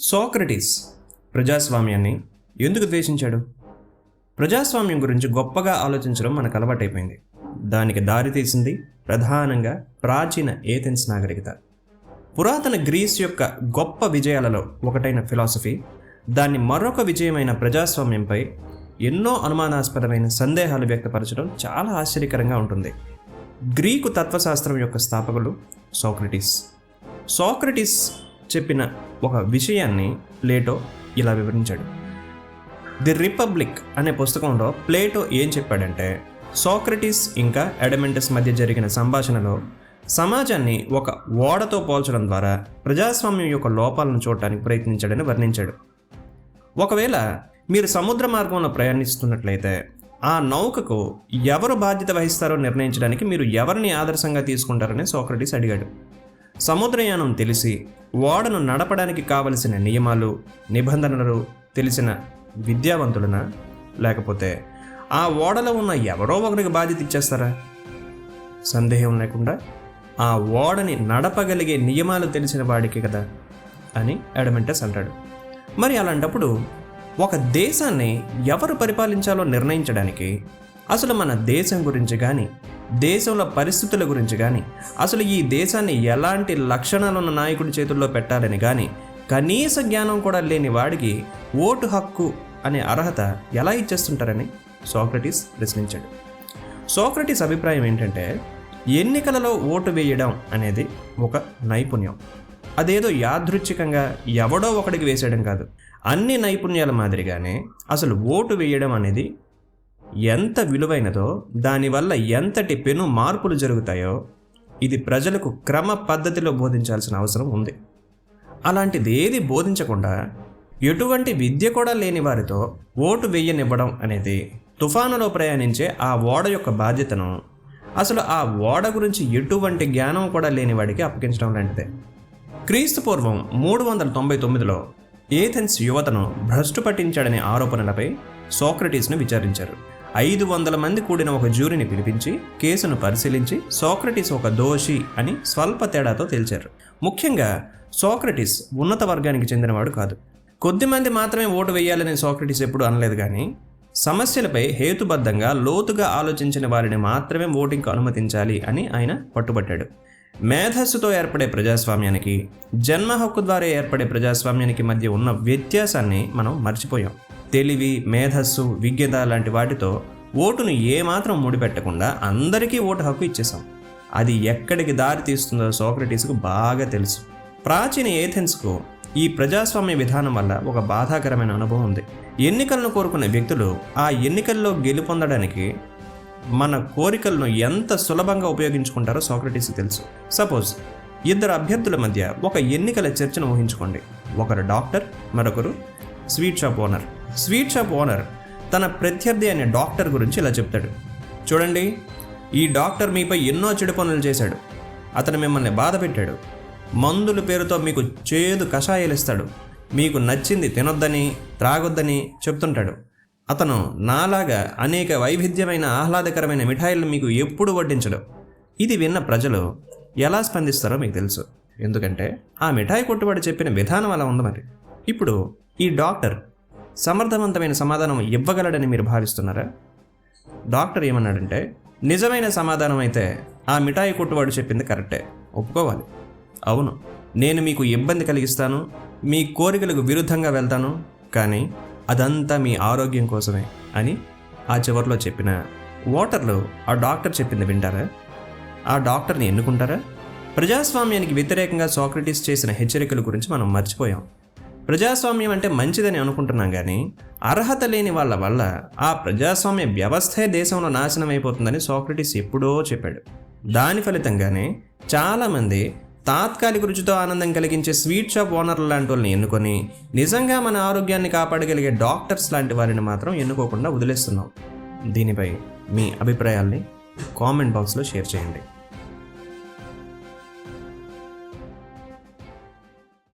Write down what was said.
Socrates ప్రజాస్వామ్యాన్ని ఎందుకు ద్వేషించాడు? ప్రజాస్వామ్యం గురించి గొప్పగా ఆలోచించడం మనకు అలవాటైపోయింది. దానికి దారితీసింది ప్రధానంగా ప్రాచీన ఏథెన్స్ నాగరికత. పురాతన గ్రీస్ యొక్క గొప్ప విజయాలలో ఒకటైన ఫిలాసఫీ దాన్ని మరొక విజయమైన ప్రజాస్వామ్యంపై ఎన్నో అనుమానాస్పదమైన సందేహాలు వ్యక్తపరచడం చాలా ఆశ్చర్యకరంగా ఉంటుంది. గ్రీకు తత్వశాస్త్రం యొక్క స్థాపకులు సోక్రటీస్. సోక్రటీస్ చెప్పిన ఒక విషయాన్ని ప్లేటో ఇలా వివరించాడు. ది రిపబ్లిక్ అనే పుస్తకంలో ప్లేటో ఏం చెప్పాడంటే సోక్రటీస్ ఇంకా అడమెంటస్ మధ్య జరిగిన సంభాషణలో సమాజాన్ని ఒక ఓడతో పోల్చడం ద్వారా ప్రజాస్వామ్యం యొక్క లోపాలను చూడటానికి ప్రయత్నించాడని వర్ణించాడు. ఒకవేళ మీరు సముద్ర మార్గంలో ప్రయాణిస్తున్నట్లయితే ఆ నౌకకు ఎవరు బాధ్యత వహిస్తారో నిర్ణయించడానికి మీరు ఎవరిని ఆదర్శంగా తీసుకుంటారని సోక్రటీస్ అడిగాడు. సముద్రయానం తెలిసి ఓడను నడపడానికి కావలసిన నియమాలు నిబంధనలు తెలిసిన విద్యావంతులనా? లేకపోతే ఆ ఓడలో ఉన్న ఎవరో ఒకరికి బాధ్యత ఇచ్చేస్తారా? సందేహం లేకుండా ఆ ఓడని నడపగలిగే నియమాలు తెలిసిన వాడికి కదా అని అడమెంటస్ అంటాడు. మరి అలాంటప్పుడు ఒక దేశాన్ని ఎవరు పరిపాలించాలో నిర్ణయించడానికి అసలు మన దేశం గురించి కానీ దేశంలో పరిస్థితుల గురించి కానీ అసలు ఈ దేశాన్ని ఎలాంటి లక్షణాలున్న నాయకుడి చేతుల్లో పెట్టాలని కానీ కనీస జ్ఞానం కూడా లేని వాడికి ఓటు హక్కు అనే అర్హత ఎలా ఇచ్చేస్తుంటారని సోక్రటీస్ ప్రశ్నించాడు. సోక్రటీస్ అభిప్రాయం ఏంటంటే ఎన్నికలలో ఓటు వేయడం అనేది ఒక నైపుణ్యం. అదేదో యాదృచ్ఛికంగా ఎవడో ఒకడికి వేసేయడం కాదు. అన్ని నైపుణ్యాల మాదిరిగానే అసలు ఓటు వేయడం అనేది ఎంత విలువైనదో దానివల్ల ఎంతటి పెను మార్పులు జరుగుతాయో ఇది ప్రజలకు క్రమ పద్ధతిలో బోధించాల్సిన అవసరం ఉంది. అలాంటిది ఏది బోధించకుండా ఎటువంటి విద్య కూడా లేని వారితో ఓటు వెయ్యనివ్వడం అనేది తుఫానులో ప్రయాణించే ఆ ఓడ యొక్క బాధ్యతను అసలు ఆ ఓడ గురించి ఎటువంటి జ్ఞానం కూడా లేని వాడికి అప్పగించడం లాంటిదే. క్రీస్తు పూర్వం మూడు వందల తొంభై తొమ్మిదిలో ఏథెన్స్ యువతను భ్రష్టు పట్టించాడనే ఆరోపణలపై సోక్రటీస్ను విచారించారు. ఐదు వందల మంది కూడిన ఒక జ్యూరీని పిలిపించి కేసును పరిశీలించి సోక్రటిస్ ఒక దోషి అని స్వల్ప తేడాతో తేల్చారు. ముఖ్యంగా సోక్రటిస్ ఉన్నత వర్గానికి చెందినవాడు కాదు. కొద్దిమంది మాత్రమే ఓటు వేయాలని సోక్రటిస్ ఎప్పుడు అనలేదు కానీ సమస్యలపై హేతుబద్ధంగా లోతుగా ఆలోచించిన వారిని మాత్రమే ఓటింగ్కు అనుమతించాలి అని ఆయన పట్టుబట్టాడు. మేధస్సుతో ఏర్పడే ప్రజాస్వామ్యానికి జన్మ హక్కు ద్వారా ఏర్పడే ప్రజాస్వామ్యానికి మధ్య ఉన్న వ్యత్యాసాన్ని మనం మర్చిపోయాం. తెలివి మేధస్సు విజ్ఞత లాంటి వాటితో ఓటును ఏమాత్రం ముడిపెట్టకుండా అందరికీ ఓటు హక్కు ఇచ్చేసాం అది ఎక్కడికి దారి తీస్తుందో సోక్రటీస్కు బాగా తెలుసు. ప్రాచీన ఏథెన్స్కు ఈ ప్రజాస్వామ్య విధానం వల్ల ఒక బాధాకరమైన అనుభవం ఉంది. ఎన్నికలను కోరుకునే వ్యక్తులు ఆ ఎన్నికల్లో గెలుపొందడానికి మన కోరికలను ఎంత సులభంగా ఉపయోగించుకుంటారో సోక్రటీస్ తెలుసు. సపోజ్ ఇద్దరు అభ్యర్థుల మధ్య ఒక ఎన్నికల చర్చను ఊహించుకోండి. ఒకరు డాక్టర్ మరొకరు sweet shop owner. Sweet shop owner తన ప్రత్యర్థి అనే డాక్టర్ గురించి ఇలా చెప్తాడు. చూడండి ఈ డాక్టర్ మీపై ఎన్నో చెడు పనులు చేశాడు. అతను మిమ్మల్ని బాధ పెట్టాడు. మందుల పేరుతో మీకు చేదు కషాయాలు ఇస్తాడు. మీకు నచ్చింది తినొద్దని త్రాగొద్దని చెప్తుంటాడు. అతను నాలాగా అనేక వైవిధ్యమైన ఆహ్లాదకరమైన మిఠాయిలను మీకు ఎప్పుడు వడ్డించడు. ఇది విన్న ప్రజలు ఎలా స్పందిస్తారో మీకు తెలుసు. ఎందుకంటే ఆ మిఠాయి కొట్టువాడు చెప్పిన విధానం అలా ఉంది మరి. ఇప్పుడు ఈ డాక్టర్ సమర్థవంతమైన సమాధానం ఇవ్వగలడని మీరు భావిస్తున్నారా? డాక్టర్ ఏమన్నాడంటే నిజమైన సమాధానం అయితే ఆ మిఠాయి కొట్టువాడు చెప్పింది కరెక్టే. ఒప్పుకోవాలి. అవును. నేను మీకు ఇబ్బంది కలిగిస్తాను మీ కోరికలకు విరుద్ధంగా వెళ్తాను కానీ అదంతా మీ ఆరోగ్యం కోసమే అని ఆ చివరిలో చెప్పిన ఓటర్లు ఆ డాక్టర్ చెప్పింది వింటారా? ఆ డాక్టర్ని ఎన్నుకుంటారా? ప్రజాస్వామ్యానికి వ్యతిరేకంగా సోక్రటీస్ చేసిన హెచ్చరికల గురించి మనం మర్చిపోయాం. ప్రజాస్వామ్యం అంటే మంచిదని అనుకుంటున్నాం కానీ అర్హత లేని వాళ్ళ వల్ల ఆ ప్రజాస్వామ్య వ్యవస్థే దేశంలో నాశనం అయిపోతుందని సోక్రటీస్ ఎప్పుడో చెప్పాడు. దాని ఫలితంగానే చాలామంది తాత్కాలిక రుచితో ఆనందం కలిగించే స్వీట్ షాప్ ఓనర్లు లాంటి వాళ్ళని ఎన్నుకొని నిజంగా మన ఆరోగ్యాన్ని కాపాడగలిగే డాక్టర్స్ లాంటి వారిని మాత్రం ఎన్నుకోకుండా వదిలేస్తున్నాం. దీనిపై మీ అభిప్రాయాల్ని కామెంట్ బాక్స్లో షేర్ చేయండి.